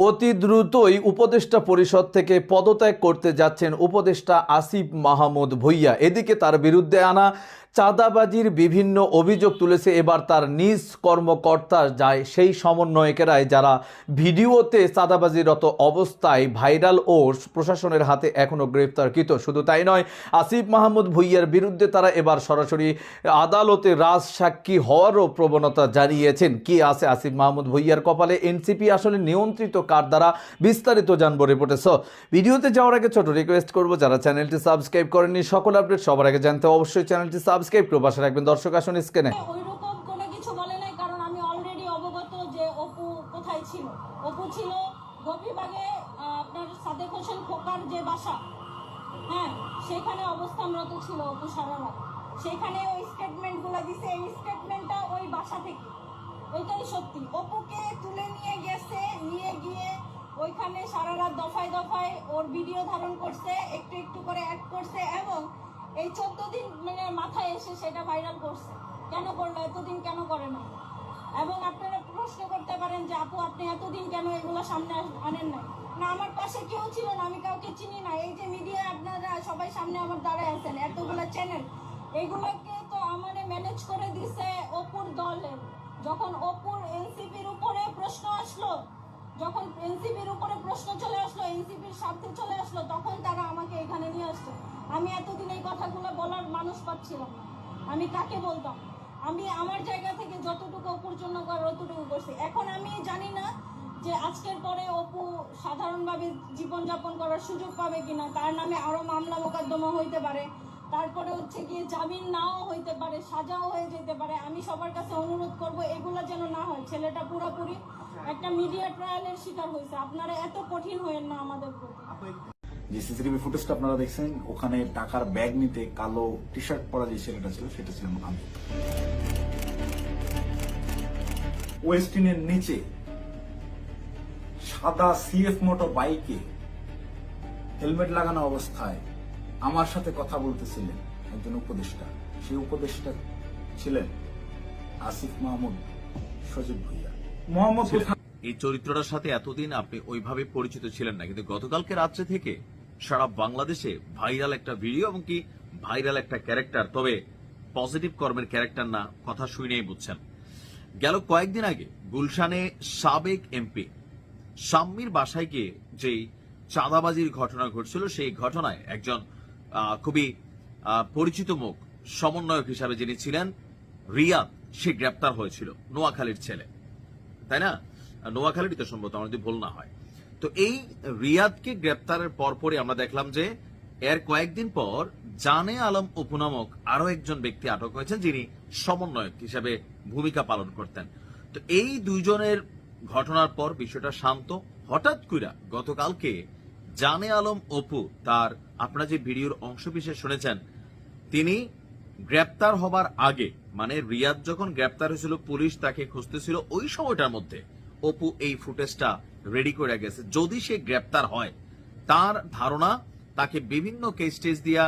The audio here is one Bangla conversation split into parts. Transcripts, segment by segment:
অতি দ্রুতই উপদেষ্টা পরিষদ থেকে পদত্যাগ করতে যাচ্ছেন উপদেষ্টা আসিফ মাহমুদ ভুইয়া। এদিকে তার বিরুদ্ধে আনা চাঁদাবাজির বিভিন্ন অভিযোগ তুলেছে। এবার তার নিজ কর্মকর্তা যায় সেই সমন্বয়কেরাই যারা ভিডিওতে চাঁদাবাজিরত অবস্থায় ভাইরাল ও প্রশাসনের হাতে এখনও গ্রেপ্তারকৃত শুধু তাই নয়, আসিফ মাহমুদ ভুইয়ার বিরুদ্ধে তারা এবার সরাসরি আদালতে রাজ সাক্ষী হওয়ারও প্রবণতা জানিয়েছেন। কি আছে আসিফ মাহমুদ ভুইয়ার কপালে? এনসিপি আসলে নিয়ন্ত্রিত কার দ্বারা? বিস্তারিত জানব রিপোর্টে। সো, ভিডিওতে যাওয়ার আগে ছোট রিকোয়েস্ট করব, যারা চ্যানেলটি সাবস্ক্রাইব করেননি, সকল আপডেট সবার আগে জানতে অবশ্যই চ্যানেলটি সাবস্ক্রাইব করে, পাশে রাখবেন। দর্শক, আসুন স্ক্রিনে। কোনো কিছু বলে কারণ আমি অলরেডি অবগত যে অপু কোথায় ছিল। ছিল গোপীবাগে আপনার যে বাসা। হ্যাঁ সেখানে ছিল অপু সেখানে ওই দিছে, এই ওই বাসা থেকে। ওইটাই সত্যি। তুলে নিয়ে গেছে, নিয়ে গিয়ে ওইখানে সারা রাত দফায় দফায় ওর ভিডিও ধারণ করছে, একটু একটু করে অ্যাড করছে, এবং এই চোদ্দ দিন মানে মাথায় এসে সেটা ভাইরাল করছে। কেন করল? এতদিন কেন করে না এবং আপনারা প্রশ্ন করতে পারেন যে, আপু, আপনি এতদিন কেন এগুলো সামনে আনেন নাই? না, আমার পাশে কেউ ছিল না, আমি কাউকে চিনি না। এই যে মিডিয়া আপনারা সবাই সামনে আমার দাঁড়ায় আছেন, এতগুলো চ্যানেল এগুলোকে তো আমারে ম্যানেজ করে দিছে অপুর দলের যখন অপুর এনসিপির উপরে প্রশ্ন আসলো যখন এনসিপির উপরে প্রশ্ন চলে আসলো এনসিপির স্বার্থে চলে আসলো, তখন তারা আমাকে এখানে নিয়ে আসছে। আমি এতদিন এই কথাগুলো বলার মানুষ পাচ্ছিলাম না। আমি কাকে বলতাম? আমি আমার জায়গা থেকে যতটুকু অপুর জন্য অতটুকু করছি। এখন আমি জানি না যে আজকের পরে অপু সাধারণভাবে জীবনযাপন করার সুযোগ পাবে কিনা। তার নামে আরও মামলা মোকদ্দমা হইতে পারে। তারপরে হচ্ছে গিয়ে জামিন নাও হইতে পারে, সাজাও হয়ে যেতে পারে। আমি সবার কাছে অনুরোধ করব, এগুলো যেন না হয়। ছেলেটা পুরোপুরি একটা মিডিয়া ট্রায়ালের শিকার হয়েছে। আপনারা এত কঠিন হয়েন না আমাদের যে সিসিটিভি ফুটেজটা আপনারা দেখছেন, ওখানে টাকার ব্যাগ নিতে কালো টি শার্ট পরা যে ছেলেটা ছিল, সেটা আমি ওয়েস্টিনের নিচে সাদা সিএফ মোটর বাইকে হেলমেট লাগানো অবস্থায় আমার সাথে কথা বলতেছিলেন একজন উপদেষ্টা। সেই উপদেষ্টা ছিলেন আসিফ মাহমুদ সজীব ভুইয়া। মোহাম্মদ এই চরিত্রটার সাথে এতদিন আপনি ওইভাবে পরিচিত ছিলেন না কিন্তু গতকালকে রাত্রে থেকে সারা বাংলাদেশে ভাইরাল একটা ভিডিও এবং কি ভাইরাল একটা ক্যারেক্টার। তবে পজিটিভ কর্মের ক্যারেক্টার না কথা শুনেই বুঝছেন। গেল কয়েকদিন আগে গুলশানে সাবেক এমপি শাম্মির বাসায় গিয়ে যেই চাঁদাবাজির ঘটনা ঘটছিল সেই ঘটনায় একজন খুবই পরিচিত মুখ সমন্বয়ক হিসাবে যিনি ছিলেন রিয়াদ সে গ্রেপ্তার হয়েছিল নোয়াখালীর ছেলে। তাই না? নোয়াখালীরই তো সম্ভবত আমার যদি ভুল না হয়। তো এই রিয়াদকে গ্রেপ্তারের পরপরই আমরা দেখলাম যে এর কয়েকদিন পর জানে আলম অপু নামক আরও একজন ব্যক্তি আটক হয়েছেন যিনি সমন্বয়ক হিসেবে ভূমিকা পালন করতেন। তো এই দুইজনের ঘটনার পর বিষয়টা শান্ত। হঠাৎ কইরা গতকালকে জানে আলম অপু তার আপনারা যে ভিডিওর অংশ বিশেষ শুনেছেন, তিনি গ্রেপ্তার হবার আগে মানে রিয়াদ যখন গ্রেপ্তার হয়েছিল, পুলিশ তাকে খুঁজতেছিল ওই সময়টার মধ্যে। অপু এই ফুটেজটা রেডি করে গেছে। যদি সে গ্রেপ্তার হয়, তার ধারণা তাকে বিভিন্ন কেস টেস দিয়া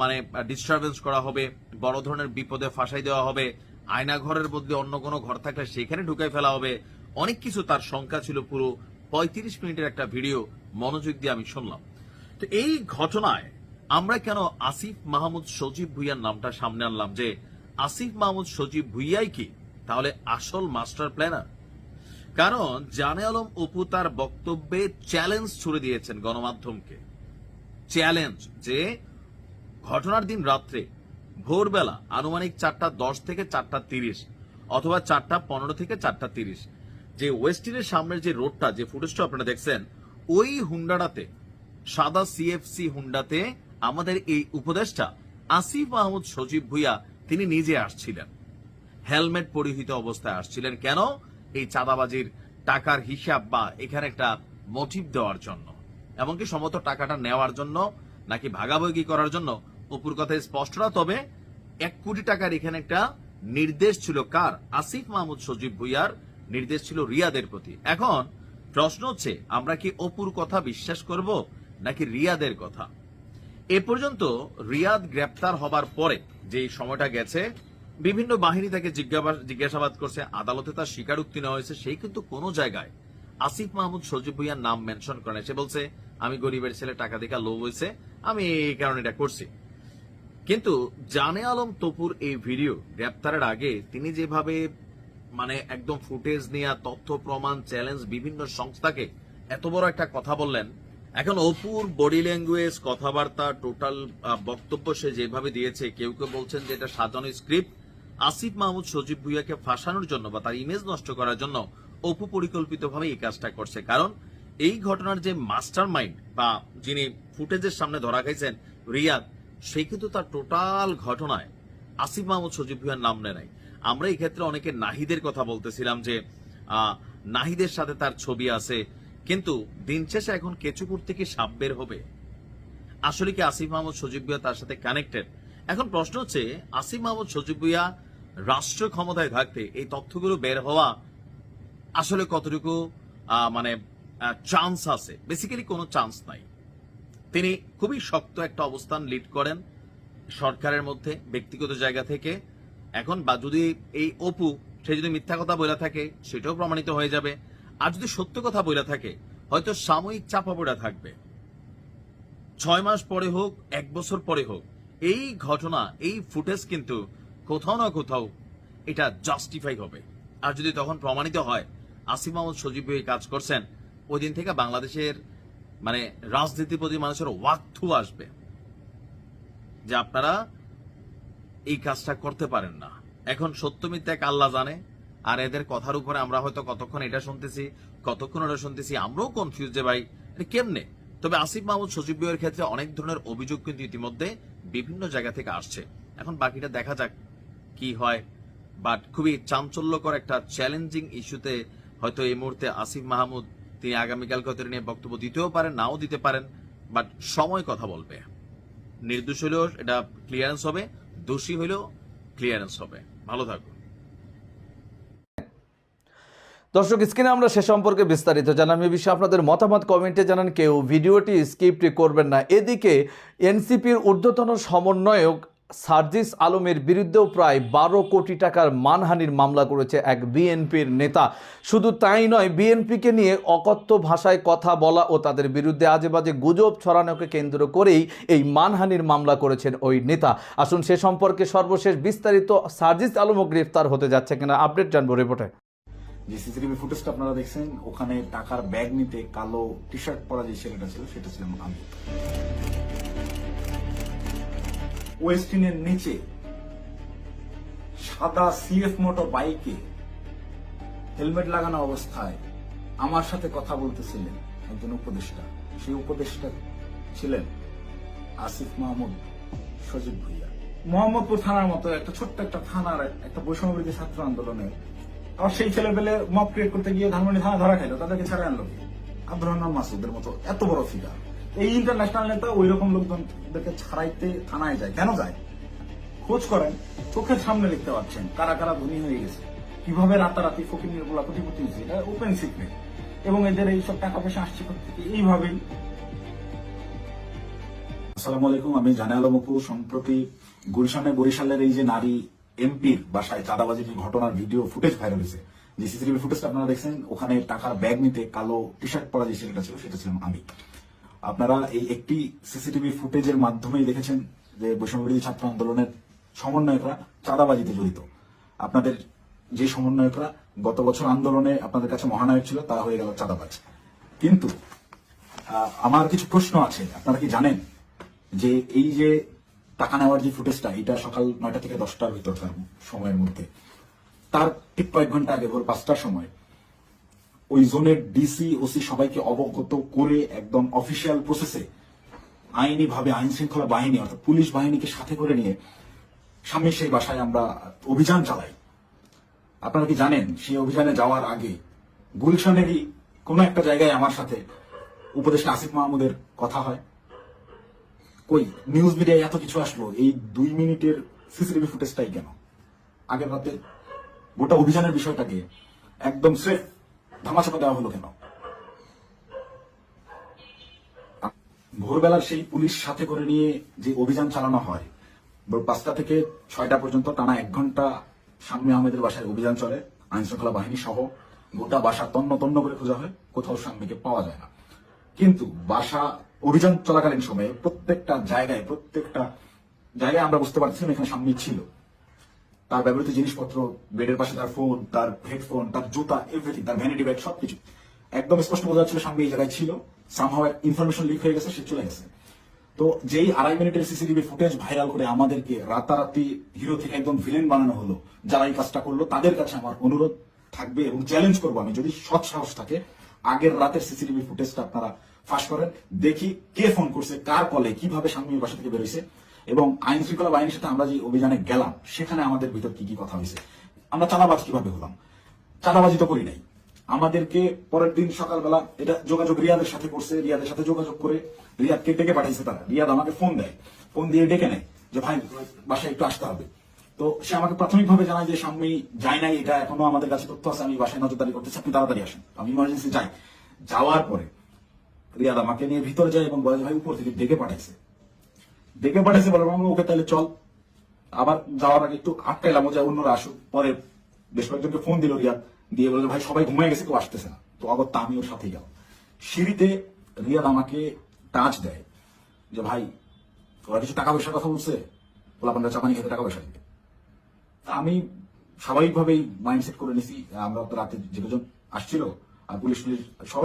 মানে ডিস্টারবেন্স করা হবে, বড় ধরনের বিপদে ফাঁসাই দেওয়া হবে, আয়না ঘরের মধ্যে অন্য কোনো ঘর থাকলে সেখানে ঢুকাই ফেলা হবে। অনেক কিছু তার সংখ্যা ছিল পুরো পঁয়ত্রিশ মিনিটের একটা ভিডিও মনোযোগ দিয়ে আমি শুনলাম। তো এই ঘটনায় আমরা কেন আসিফ মাহমুদ সজীব ভুইয়ার নামটা সামনে আনলাম যে আসিফ মাহমুদ সজীব ভুইয়াই কি? তাহলে আসল মাস্টার প্ল্যানার। কারণ জানে আলম অপু তার বক্তব্যে চ্যালেঞ্জ ছুড়ে দিয়েছেন গণমাধ্যমকে। চ্যালেঞ্জ যে ঘটনার দিন রাত্রে ভোরবেলা আনুমানিক চারটা দশ থেকে চারটা তিরিশ অথবা চারটা পনেরো থেকে চারটা তিরিশ যে ওয়েস্টিনের সামনের যে রোডটা, যে ফুটেজটা আপনারা দেখছেন, ওই হুন্ডাটাতে, সাদা সিএফসি হুন্ডাতে আমাদের এই উপদেশটা আসিফ মাহমুদ সজীব ভুইয়া তিনি নিজে আসছিলেন। হেলমেট পরিহিত অবস্থায় আসছিলেন। কেন? এই চাঁদাবাজির টাকার হিসাব বা এখানে একটা মোটিভ দেওয়ার জন্য। এমনকি সমস্ত টাকাটা নেওয়ার জন্য নাকি ভাগাভাগি করার জন্য অপুর কথা স্পষ্ট না, তবে এক কোটি টাকার এখানে একটা নির্দেশ ছিল কার? আসিফ মাহমুদ সজীব ভুইয়ার নির্দেশ ছিল রিয়াদের প্রতি। এখন প্রশ্ন হচ্ছে, আমরা কি অপুর কথা বিশ্বাস করব নাকি রিয়াদের কথা? এ পর্যন্ত রিয়াদ গ্রেপ্তার হবার পরে যে সময়টা গেছে, বিভিন্ন বাহিনী তাকে জিজ্ঞাসা- জিজ্ঞাসাবাদ করছে, আদালতে তার স্বীকারোক্তি নেওয়া হয়েছে সেই কিন্তু কোনো জায়গায় আসিফ মাহমুদ, সজীব ভুইয়ার নাম মেনশন করে সে বলছে, আমি গরিবের ছেলে, টাকা দেখা লোভ হয়েছে, আমি এই কারণে এটা করছি। কিন্তু জানে আলম তপুর এই ভিডিও গ্রেপ্তারের আগে তিনি যেভাবে মানে একদম ফুটেজ নিয়ে, তথ্য, প্রমাণ, চ্যালেঞ্জ বিভিন্ন সংস্থাকে এত বড় একটা কথা বললেন এখন অপুর বডি ল্যাঙ্গুয়েজ, কথাবার্তা, টোটাল বক্তব্য সে যেভাবে দিয়েছে, কেউ কেউ বলছেন যে এটা সাজানো স্ক্রিপ্ট। আসিফ মাহমুদ, সজীব ভুইয়াকে ফাঁসানোর জন্য বা তার ইমেজ নষ্ট করার জন্য অপু পরিকল্পিতভাবে এই কাজটা করছে। কারণ এই ঘটনার যে মাস্টার মাইন্ড বা যিনি ফুটেজের সামনে ধরা খাইছেন রিয়াদ, সে কিন্তু তার টোটাল ঘটনায় আসিফ মাহমুদ, সজীব ভুইয়ার নাম নেয় নাই। আমরা এই ক্ষেত্রে অনেকে নাহিদের কথা বলতেছিলাম যে নাহিদের সাথে তার ছবি আছে কিন্তু দিন শেষে এখন কেচুপুর থেকে সাপ বের হবে? আসলে কি আসিফ মাহমুদ সজীব ভুইয়া তার সাথে কানেক্টেড এখন প্রশ্ন হচ্ছে, আসিফ মাহমুদ সজীব ভুইয়া রাষ্ট্র ক্ষমতায় থাকতে এই তথ্যগুলো বের হওয়া আসলে কতটুকু মানে চান্স আছে? বেসিক্যালি কোনো চান্স নাই। তিনি খুবই শক্ত একটা অবস্থান লিড করেন সরকারের মধ্যে, ব্যক্তিগত জায়গা থেকে। এখন বা যদি এই অপু, সে যদি মিথ্যা কথা বলে থাকে, সেটাও প্রমাণিত হয়ে যাবে। আর যদি সত্য কথা বলে থাকে, হয়তো সাময়িক চাপা পড়া থাকবে। ছয় মাস পরে হোক, এক বছর পরে হোক, এই ঘটনা, এই ফুটেজ কিন্তু কোথাও না কোথাও এটা জাস্টিফাই হবে। আর যদি তখন প্রমাণিত হয় আসিফ মাহমুদ সজীব এই কাজ করছেন, ওই দিন থেকে বাংলাদেশের মানে রাজনীতির প্রতি মানুষের ওয়াক্থু আসবে। যে আপনারা এই কাজটা করতে পারেন না। এখন সত্য মিথ্যা আল্লাহ জানে আর এদের কথার উপরে আমরা হয়তো কতক্ষণ এটা শুনতেছি, কতক্ষণ ওটা শুনতেছি, আমরাও কনফিউজ যে ভাই কেমনে? তবে আসিফ মাহমুদ সজীব ভাইয়ের ক্ষেত্রে অনেক ধরনের অভিযোগ কিন্তু ইতিমধ্যে বিভিন্ন জায়গা থেকে আসছে। এখন বাকিটা দেখা যাক কি হয় বাট খুবই চাঞ্চল্যকর একটা চ্যালেঞ্জিং ইস্যুতে হয়তো এই মুহূর্তে আসিফ মাহমুদ, তিনি আগামীকালকে হয়তো নিয়ে বক্তব্য দিতেও পারেন, নাও দিতে পারেন বাট সময় কথা বলবে। নির্দোষ হলেও এটা ক্লিয়ারেন্স হবে, দোষী হলেও ক্লিয়ারেন্স হবে। ভালো থাকুন। দর্শক, স্ক্রিনে আমরা সে সম্পর্কে বিস্তারিত জানাম এ বিষয়ে আপনাদের মতামত কমেন্টে জানান। কেউ ভিডিওটি স্কিপ্ট করবেন না। এদিকে এনসিপির ঊর্ধ্বতন সমন্বয়ক সার্জিস আলমের বিরুদ্ধেও প্রায় বারো কোটি টাকার মানহানির মামলা করেছে এক বিএনপির নেতা। শুধু তাই নয়, বিএনপিকে নিয়ে অকথ্য ভাষায় কথা বলা ও তাদের বিরুদ্ধে আজে বাজে গুজব ছড়ানোকে কেন্দ্র করেই এই মানহানির মামলা করেছেন ওই নেতা। আসুন সে সম্পর্কে সর্বশেষ বিস্তারিত সার্জিস আলমও গ্রেফতার হতে যাচ্ছে কিনা আপডেট জানব রিপোর্টে। যে সিসিটিভি ফুটেজটা আপনারা দেখছেন, ওখানে টাকার ব্যাগ নিতে কালো টি শার্ট পরা যে ছেলেটা ছিল, সেটা ছিলাম আমি ওয়েস্টিনের নিচে সাদা সিএফ মোটর বাইকে হেলমেট লাগানো অবস্থায় আমার সাথে কথা বলতেছিলেন একজন উপদেষ্টা। সেই উপদেষ্টা ছিলেন আসিফ মাহমুদ সজীব ভুইয়া। মোহাম্মদপুর থানার মতো একটা ছোট্ট একটা থানার একটা বৈষম্যবিরোধী ছাত্র আন্দোলনের আর সেই ছেলে পেলে মপ ক্রিয়েট করতে গিয়ে ধানমন্ডি থানা ধরা খাইলো, তাদেরকে ছাড়া আনলো? আব্দুর রহমান মাসুদের মতো, এত বড় ফিগার এই ইন্টারন্যাশনাল নেতা ওই রকম লোকজনদেরকে ছাড়াইতে থানায় যায়, কেন যায়? খোঁজ করেন, চোখের সামনে দেখতে পাচ্ছেন কারা কারা ধনী হয়ে গেছে। কীভাবে রাতারাতি ফকির নির্মলা কোটিপতি হয়েছে, এটা ওপেন সিক্রেট এবং এদের এইসব টাকা পয়সা আসছে থেকে এইভাবেই। আসসালামু আলাইকুম, আমি জানে আলম অপু সম্প্রতি গুলশানে বরিশালের এই যে নারী এমপির বাসায় চাঁদাবাজির ঘটনার ভিডিও, ফুটেজ ভাইরাল হয়েছে। যে সিসিটিভি ফুটেজটা আপনারা দেখছেন, ওখানে টাকার ব্যাগ নিতে কালো টি শার্ট পরা যে ছেলেটা ছিল, সেটা ছিলাম আমি। আপনারা এই একটি সিসিটিভি ফুটেজের মাধ্যমেই দেখেছেন যে বৈষম্যবিরোধী ছাত্র আন্দোলনের সমন্বয়করা চাঁদাবাজিতে জড়িত। আপনাদের যে সমন্বয়করা গত বছর আন্দোলনে আপনাদের কাছে মহানায়ক ছিল, তারা হয়ে গেল চাঁদাবাজ। কিন্তু আমার কিছু প্রশ্ন আছে। আপনারা কি জানেন যে এই যে টাকা নেওয়ার যে ফুটেজটা এটা সকাল নয়টা থেকে দশটার ভিতরকার সময়ের মধ্যে। তার ঠিক কয়েক ঘণ্টা আগে, ভোর পাঁচটার সময়, ওই জোনের ডিসি ওসি সবাইকে অবগত করে একদম অফিসিয়াল প্রসেসে আইনি ভাবে আইন শৃঙ্খলা বাহিনী, অর্থাৎ পুলিশ বাহিনীকে সাথে করে নিয়ে স্বামীর সেই বাসায় আমরা অভিযান চালাই। আপনারা কি জানেন, সেই অভিযানে যাওয়ার আগে গুলশানেরই কোন একটা জায়গায় আমার সাথে উপদেষ্টা আসিফ মাহমুদের কথা হয়। কই নিউজ মিডিয়ায় এত কিছু আসলো, এই দুই মিনিটের সিসিটিভি ফুটেজটাই কেন? আগের রাতে গোটা অভিযানের বিষয়টাকে একদম স্রেফ ধামাচাপা দেওয়া হলো কেন? ভোরবেলার সেই পুলিশ সাথে করে নিয়ে যে অভিযান চালানো হয়, ভোর পাঁচটা থেকে ছয়টা পর্যন্ত টানা এক ঘণ্টা শামী আহমেদের বাসায় অভিযান চলে আইন শৃঙ্খলা বাহিনী সহ গোটা বাসা তন্ন তন্ন করে খোঁজা হয়, কোথাও শাম্মীকে পাওয়া যায় না। কিন্তু বাসা অভিযান চলাকালীন সময়ে প্রত্যেকটা জায়গায় প্রত্যেকটা জায়গায় আমরা বুঝতে পারছিলাম এখানে শাম্মী ছিল। তার ব্যবহৃত জিনিসপত্র, বেডের পাশে তার ফোন তার হেডফোন তার জুতা এভরিথিং তার ভ্যানিটি ব্যাগ সবকিছু। একদম স্পষ্ট বোঝা যাচ্ছিল সামনে এই জায়গায় ছিল। সামহাও ইনফরমেশন লিক হয়ে গেছে, সে চলে গেছে। তো যেই আড়াই মিনিটের সিসিটিভি ফুটেজ ভাইরাল করে আমাদেরকে রাতারাতি হিরো থেকে একদম ভিলেন বানানো হলো যারা এই কাজটা করল, তাদের কাছে আমার অনুরোধ থাকবে এবং চ্যালেঞ্জ করব আমি যদি সৎ সাহস থাকে। আগের রাতের সিসিটিভি ফুটেজটা আপনারা ফাঁস করেন। দেখি কে ফোন করছে, কার কলে, কীভাবে স্বামীর বাসা থেকে বেরোইছে। এবং আইন শৃঙ্খলা বাহিনীর সাথে আমরা যে অভিযানে গেলাম, সেখানে আমাদের ভিতর কি কি কথা হয়েছে। আমরা চাঁদাবাজ কীভাবে হলাম? চাঁদাবাজি তো করি নাই। আমাদেরকে পরের দিন সকালবেলা এটা যোগাযোগ রিয়াদের সাথে করছে, রিয়াদের সাথে যোগাযোগ করে রিয়াদকে ডেকে পাঠাইছে তারা। রিয়াদ আমাকে ফোন দেয়। ফোন দিয়ে ডেকে নেয় যে, ভাই, বাসায় একটু আসতে হবে। তো সে আমাকে প্রাথমিকভাবে জানায় যে সামনে যাই নাই, এটা এখনও আমাদের কাছে তথ্য আছে, আমি বাসায় নজরদারি করতেছি, আপনি তাড়াতাড়ি আসেন। আমি ইমার্জেন্সি যাই। যাওয়ার পরে রিয়াদ আমাকে নিয়ে ভিতরে যায় এবং বলে যে, ভাই, উপর থেকে ডেকে পাঠাইছে। ডেকে পাঠাইছে বলে আমি ওকে তাহলে চল। আবার যাওয়ার আগে একটু আটকাইলাম যে অন্যরা আসুক পরে বেশ কয়েকজনকে ফোন দিল রিয়াদ, দিয়ে বলল ভাই, সবাই ঘুমিয়ে গেছে, কেউ আসতেছে না। তো অগত্যা আমি ওর সাথেই গেলাম। সিঁড়িতে রিয়াদ আমাকে টাচ দেয় যে, ভাই, ওরা কিছু টাকা পয়সার কথা বলছে? বলে আপনারা চাপানি খেতে টাকা পয়সা দিবে। তা আমি স্বাভাবিকভাবেই মাইন্ডসেট করে নিছি। আমরা তো রাতে যে আসছিল আর পুলিশ পুলিশ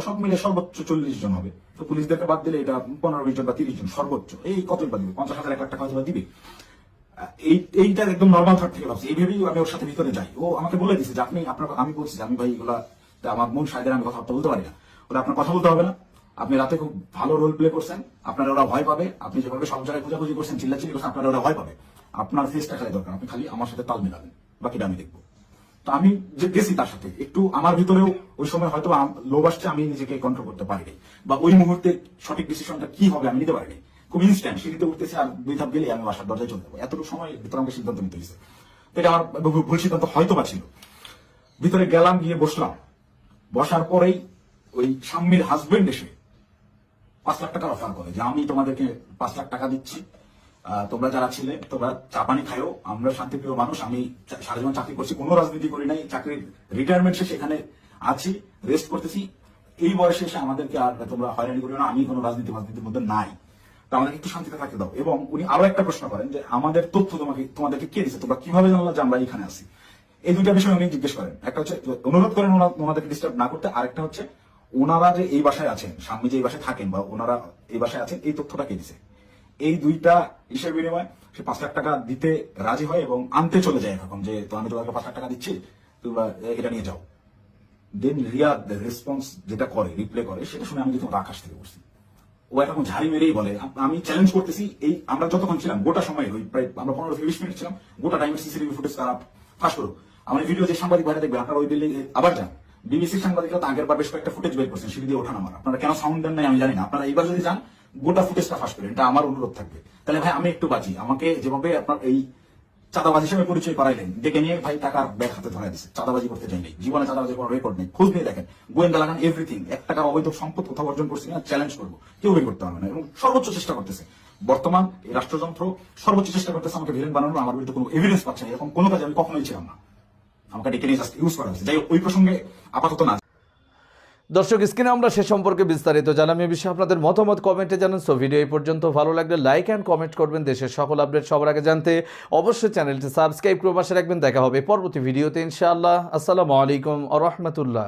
সব মিলে সর্বোচ্চ চল্লিশ জন হবে। তো পুলিশদেরকে বাদ দিলে এটা পনেরো বিশ জন বা তিরিশ জন সর্বোচ্চ। এই কতই বা দিবে? পঞ্চাশ হাজার এক লাখ টাকা দিবে। এই এইটা একদম নর্মাল থার্ড থেকে ভাবছি। এইভাবেই আমি ওর সাথে ভিতরে যাই। ও আমাকে বলে দিছে যে আপনি, আপনার আমি বলছি আমি ভাই এগুলা আমার মন সাইডের আমি কথাবার্তা বলতে পারি না। ওরা আপনার কথা বলতে হবে না। আপনি রাতে খুব ভালো রোল প্লে করছেন। আপনারা ওরা ভয় পাবে। আপনি যেভাবে সব জায়গায় খোঁজাখুঁজি করছেন, চিল্লাচিল্লি করছেন, আপনারা ওরা ভয় পাবে। আপনার ফেসটা খালি দরকার। আপনি খালি আমার সাথে তাল মেলাবেন। বাকিটা আমি দেখব। তো আমি গেছি তার সাথে, একটু আমার ভিতরেও ওই সময় হয়তো লোভ আসছে, আমি নিজেকে কন্ট্রোল করতে পারিনি। বা ওই মুহূর্তে সঠিক ডিসিশনটা কি হবে আমি নিতে পারিনি। খুব ইনস্ট্যান্ট সিঁড়িতে উঠতেছে আর দুই ধাপ গেলে আমি বাসার দরজায় চলে যাব। এতটুকু সময় ভিতরে আমাকে সিদ্ধান্ত নিতে হয়েছে। এটা আমার ভুল- সিদ্ধান্ত হয়তো বা ছিল। ভিতরে গেলাম, গিয়ে বসলাম। বসার পরেই ওই স্বামীর হাজবেন্ড এসে পাঁচ লাখ টাকার অফার করে যে, আমি তোমাদেরকে পাঁচ লাখ টাকা দিচ্ছি। তোমরা যারা ছিলে, তোমরা চা পানি খাইও আমরা শান্তিপ্রিয় মানুষ, আমি সারা জীবন চাকরি করছি, কোনো রাজনীতি করি নাই, চাকরির রিটায়ারমেন্ট শেষে এখানে আছি রেস্ট করতেছি। এই বয়সে এসে আমাদেরকে আর তোমরা হয়রানি করিও না, আমি কোনো রাজনীতি রাজনীতির মধ্যে নাই। তো আমাদেরকে একটু শান্তিতে থাকতে দাও। এবং উনি আরও একটা প্রশ্ন করেন যে, আমাদের তথ্য তোমাকে তোমাদেরকে কে দিচ্ছে তোমরা কীভাবে জানলা যে আমরা এখানে আছি? এই দুইটা বিষয় উনি জিজ্ঞেস করেন। একটা হচ্ছে অনুরোধ করেন ওনা- ওনাদেরকে ডিস্টার্ব না করতে, আরেকটা হচ্ছে, ওনারা যে এই বাসায় আছেন, স্বামী যে এই বাসায় থাকেন বা ওনারা এই বাসায় আছেন, এই তথ্যটা কে দিছে? এই দুইটা হিসেবে বিনিময় সে পাঁচ লাখ টাকা দিতে রাজি হয় এবং আনতে চলে যায় এখন যে তো আমি তোমাকে পাঁচ লাখ টাকা দিচ্ছি, তোমরা এটা নিয়ে যাও। দেন রিয়াদ রেসপন্স যেটা করে রিপ্লে করে, সেটা শুনে আমি যখন আকাশ থেকে বসছি ও এখন ঝাড়ি মেরেই বলে আমি চ্যালেঞ্জ করতেছি, এই আমরা যতক্ষণ ছিলাম, গোটা সময় ওই প্রায় আমরা পনেরো থেকে বিশ মিনিট ছিলাম, গোটা টাইমের সিসিটিভি ফুটেজ তারা ফাঁস করো আমার ভিডিও যে সাংবাদিক ভাইরা দেখবেন আপনারা ওই বিল্ডিং আবার যান। বিবিসি সাংবাদিকরা তো আগের বার বেশ কয়েকটা ফুটেজ বের করছেন, সিঁড়ি দিয়ে ওঠান আমার আপনারা কেন সাউন্ড দেন নাই আমি জানি না। আপনারা এইবার যদি যান গোটা ফুটেজটা ফাঁস করেন এটা আমার অনুরোধ থাকবে। তাহলে ভাই, আমি একটু বাঁচি আমাকে যেভাবে আপনার এই চাঁদাবাজি হিসেবে পরিচয় করাইলেন, ডেকে নিয়ে ভাই টাকার ব্যাগ হাতে ধরা দিচ্ছে চাঁদাবাজি করতে চাই নাই। জীবনে চাঁদাবাজি কোনো রেকর্ড নেই। খোঁজ নিয়ে দেখেন। গোয়েন্দা লাগান এভরিথিং এক টাকার অবৈধ সম্পদ কোথাও অর্জন করছে কিনা চ্যালেঞ্জ করব। কেউ বের করতে পারবে না এবং সর্বোচ্চ চেষ্টা করতেছে। বর্তমান এই রাষ্ট্রযন্ত্র সর্বোচ্চ চেষ্টা করতেছে আমাকে ভিলেন বানানোর, আমার বিরুদ্ধে কোনো এভিডেন্স পাচ্ছে না। এরকম কোনো কাজে আমি কখনোই ছিলাম না। আমাকে ডেকে নিয়ে জাস্ট ইউজ করা হয়েছে। যাই ওই প্রসঙ্গে আপাতত না দর্শক, স্ক্রিনে আমরা সে সম্পর্কে বিস্তারিত জানাম এ বিষয়ে আপনাদের মতামত কমেন্টে জানান। সো ভিডিও এই পর্যন্ত ভালো লাগলে লাইক অ্যান্ড কমেন্ট করবেন। দেশের সকল আপডেট সবার আগে জানতে অবশ্যই চ্যানেলটি সাবস্ক্রাইব করে পাশে রাখবেন। দেখা হবে পরবর্তী ভিডিওতে ইনশাআল্লাহ। আসসালামু আলাইকুম আ রহমতুল্লাহ।